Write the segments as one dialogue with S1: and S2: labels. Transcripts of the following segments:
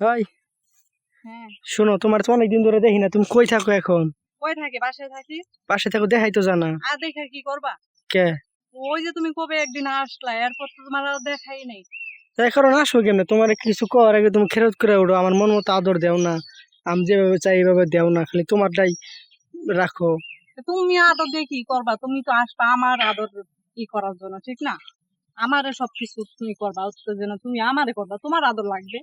S1: ভাই
S2: হ্যাঁ।
S1: শোনো তোমার তো অনেকদিন ধরে দেখি না তুমি কই থাকো এখন?
S2: কই থাকি বাসায় থাকি?
S1: পাশে থাকো দেখাই তো জানা।
S2: আর দেখে কি করবা?
S1: কে?
S2: ওই যে তুমি কবে একদিন আসলা এরপর তো তোমার আর দেখাই নাই।
S1: তাই কারণ আসো কেমনে? তোমার কিছু কর আগে তুমি খেরত করে উঠো আমার মন মতো আদর দেও না। আমি যেভাবে চাই এইভাবে দেও না খালি তোমারটাই রাখো।
S2: তুমি আদর দিয়ে কি করবা? তুমি তো আসবা আমার আদর ই করার জন্য ঠিক না? আমারে সবকিছু তুমি করবা যেন তুমি আমারে করবা তোমার আদর লাগবে।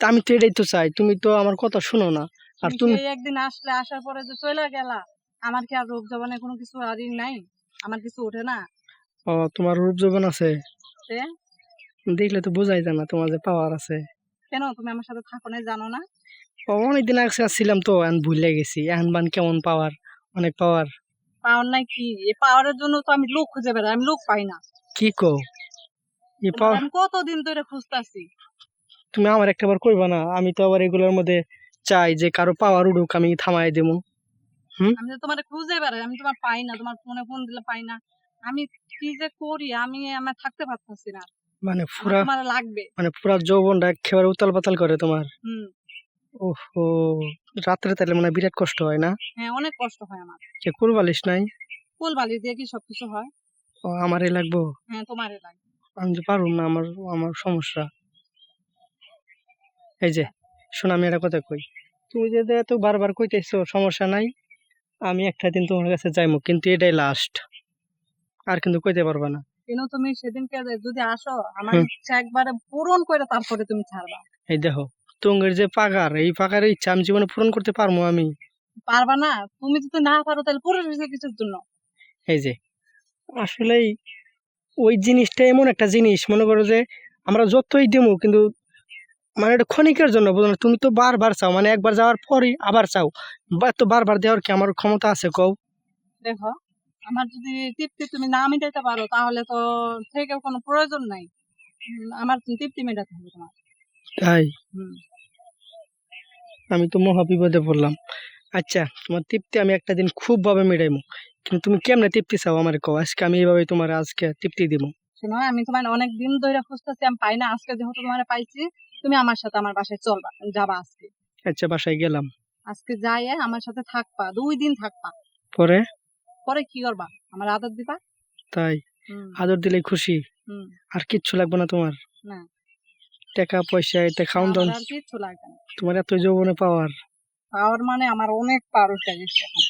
S1: তা আমি তো এটাই তো চাই তুমি তো আমার কথা শুনো না। আর
S2: তুমি একদিন আসলে আসার পরে যে চলে গেলা আমার কি আর রোগ জবানে কোনো কিছু আর নাই? আমার কিছু ওঠে না।
S1: ও তোমার রূপ যৌবন আছে?
S2: তে?
S1: দেখলে তো বোঝাই যায় না তোমার যে পাওয়ার আছে।
S2: কেন? তুমি আমার সাথে থাকো না জানো না?
S1: অনেকদিন আগে আসছিলাম তো এখন ভুলে গেছি। এখন বান কেমন পাওয়ার অনেক পাওয়ার
S2: পাওয়ার নাই কি? এই পাওয়ারের জন্য তো আমি লোক খুঁজে বেড়াই আমি লোক পাই না।
S1: কি কো এই পাওয়ার
S2: কতদিন ধরে খুঁজতাছি?
S1: তুমি আমার একটা বার কইবা না আমি তো আবার এগুলোর মধ্যে চাই যে কারও পাওয়ার উড়ুক আমি থামাই দেবো।
S2: আমি তো তোমার খুঁজে বেড়াই আমি তোমার পাই না তোমার ফোনে ফোন দিলে পাই না। আমি কি যে করি আমি আমার থাকতে পারতেছি না।
S1: মানে পুরা
S2: তোমার লাগবে।
S1: মানে পুরা যৌবনটা একেবারে উতাল পাতাল করে তোমার।
S2: হুম।
S1: ওহো রাত্রে তাহলে মানে বিরাট কষ্ট হয় না?
S2: হ্যাঁ অনেক কষ্ট হয় আমার।
S1: যে কুরবালিশ নাই?
S2: ফুল বালিশ দিয়ে কি সবকিছু হয়?
S1: ও আমারে লাগবো?
S2: হ্যাঁ তোমারই লাগে
S1: আমি যে পারুম না আমার আমার সমস্যা। এই যে শোনো আমি একটা কথা কই। তুমি যে এত বারবার কইতেছো সমস্যা নাই আমি একটা দিন তোমার কাছে যাইমু কিন্তু এটাই লাস্ট আর কিন্তু কইতে পারবা না।
S2: কিন্তু তুমি সেদিনকে যদি আসো আমার ইচ্ছা একবারে পূরণ করে তারপরে তুমি ছাড়বা।
S1: এই দেখো তোমার যে পাগার এই পাগারের ইচ্ছা আমি জীবনে পূরণ করতে পারব আমি।
S2: পারবা না? তুমি যদি না পারো তাহলে পুরো কিছুর জন্য।
S1: এই যে আসলেই ওই জিনিসটা এমন একটা জিনিস মনে করো যে আমরা যতই দেবো কিন্তু মানে এটা ক্ষণিকের জন্য বুঝো না। তুমি তো বারবার চাও মানে একবার যাওয়ার পরই আবার চাও। বা তো বারবার দেওয়ার কি আমার ক্ষমতা আছে কও?
S2: দেখো আমার যদি তৃপ্তি তুমি না মেটাতে পারো তাহলে তো থেকে কোনো প্রয়োজন নাই। আমার তৃপ্তি মেটাতে হবে তোমার।
S1: তাই। আমি তো মহা বিপদে পড়লাম। আচ্ছা তোমার তৃপ্তি আমি একটা দিন খুব ভাবে মেটাইমু। কিন্তু তুমি কেমনে তৃপ্তি চাও আমার কও? আজকে আমি এইভাবে তোমার আজকে তৃপ্তি দিব
S2: শোনো আমি তোমার অনেক দিন ধরে খুঁজতেছি আমি পাই না। আজকে যেহেতু তোমার পাইছি তুমি আমার সাথে আমার বাসায় চলবা যাবা আজকে।
S1: আচ্ছা বাসায় গেলাম।
S2: আজকে যাই আমার সাথে থাকবা দুই দিন থাকবা।
S1: পরে?
S2: পরে কি করবা? আমার আদর দিবা?
S1: তাই? আদর দিলেই খুশি। আর কিচ্ছু লাগবে না তোমার?
S2: না।
S1: টাকা পয়সা এটা খাওন দাওন
S2: আর কিচ্ছু লাগবে না।
S1: তোমার এত যৌবনে পাওয়ার।
S2: পাওয়ার মানে আমার অনেক পাওয়ার উঠে গেছে। এখন।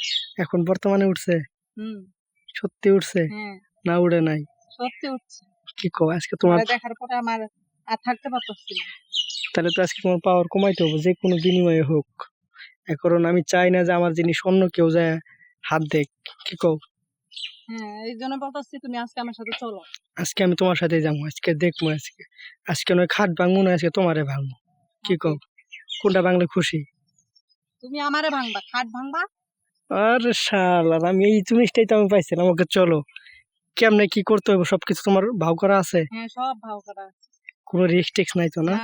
S1: এখন বর্তমানে উঠছে?
S2: হুম।
S1: সত্যি উঠছে?
S2: হ্যাঁ।
S1: না উড়ে নাই।
S2: সত্যি উঠছে।
S1: কি কো আজকে তোমার
S2: দেখার পরে আমার আর থাকতে পারতেছি
S1: তাহলে তো আজকে তোমার পাওয়ার কমাইতে হবে যে কোনো বিনিময়ে হোক। এখন আমি চাই না যে আমার জিনিস অন্য কেউ যায় হাত দেখ কি কও?
S2: হ্যাঁ এই জন্য বলতেছি তুমি আজকে আমার সাথে চলো।
S1: আজকে আমি তোমার সাথে যাব আজকে দেখব আজকে। আজকে নয় খাট ভাঙবো না আজকে তোমারে ভাঙবো। কি কও? কোনটা ভাঙলে খুশি?
S2: তুমি আমারে ভাঙবা খাট ভাঙবা?
S1: আরে শালা আমি এই জিনিসটাই তো আমি পাইছিলাম আমাকে চলো। কেমনে কি করতে হবে সবকিছু তোমার ভাও করা আছে?
S2: হ্যাঁ সব ভাও করা আছে।
S1: কোনো রিস্ক টিক্স নাই তো
S2: না।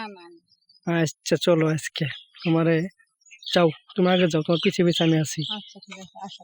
S1: আচ্ছা চলো আজকে। তোমারে যাও তুমি আগে যাও তোমার পিছিয়ে পিছিয়ে আমি আছি।
S2: আচ্ছা ঠিক আছে আসো।